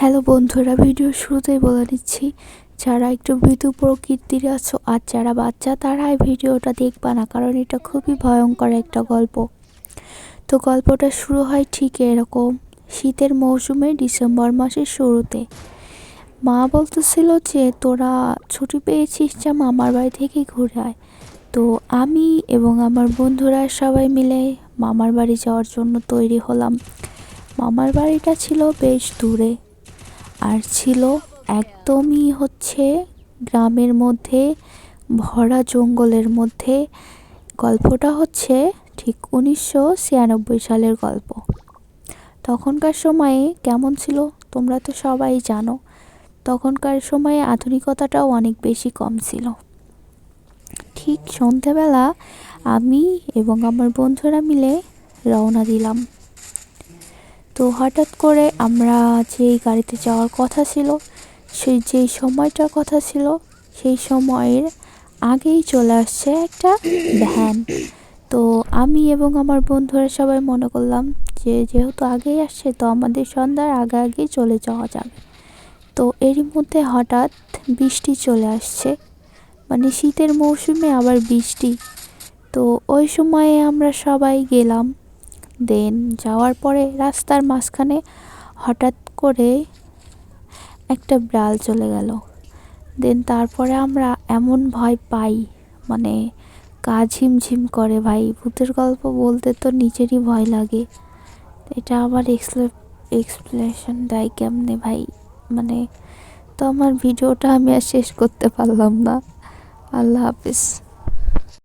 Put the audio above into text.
Hello বন্ধুরা, video শুরুতেই বলে নিচ্ছি, যারা একটু মৃদু প্রকৃতির আছো আর যারা বাচ্চা, তারা এই ভিডিওটা দেখবা না, কারণ এটা খুবই ভয়ঙ্কর একটা গল্প। তো গল্পটা শুরু হয় ঠিক এরকম, শীতের মৌসুমে ডিসেম্বর মাসের শুরুতে। মা বলতেছিল যে, তোরা ছুটি পেয়েছিস যা মামার বাড়ি থেকে ঘুরে আয়। তো আমি এবং আমার বন্ধুরা সবাই মিলে মামার বাড়ি যাওয়ার জন্য তৈরি হলাম। মামার বাড়িটা ছিল বেশ দূরে। আর ছিল একদমই হচ্ছে গ্রামের মধ্যে, ভরা জঙ্গলের মধ্যে। গল্পটা হচ্ছে ঠিক উনিশশো ছিয়ানব্বই সালের গল্প। তখনকার সময়ে কেমন ছিল তোমরা তো সবাই জানো। তখনকার সময়ে আধুনিকতাটাও অনেক বেশি কম ছিল। ঠিক সন্ধেবেলা আমি এবং আমার বন্ধুরা মিলে রওনা দিলাম। তো হঠাৎ করে আমরা যেই গাড়িতে যাওয়ার কথা ছিল, সেই যেই সময়টার কথা ছিল, সেই সময়ের আগেই চলে আসছে একটা ভ্যান। তো আমি এবং আমার বন্ধুরা সবাই মনে করলাম যে যেহেতু আগেই আসছে, তো আমাদের সন্ধ্যার আগে আগেই চলে যাওয়া যাবে। তো এরই মধ্যে হঠাৎ বৃষ্টি চলে আসছে। মানে শীতের মৌসুমে আবার বৃষ্টি। তো ওই সময়ে আমরা সবাই গেলাম দেন। যাওয়ার পরে রাস্তার মাঝখানে হঠাৎ করে একটা বিড়াল চলে গেল। দেন তারপরে আমরা এমন ভয় পাই মানে গা ঝিমঝিম করে ভাই। ভূতের গল্প বলতে তো নিজেরই ভয় লাগে। এটা আবার এক্সপ্লে এক্সপ্লেনেশন দেয় কেমনে ভাই? মানে তো আমার ভিডিওটা আমি আর শেষ করতে পারলাম না। আল্লাহ হাফিজ।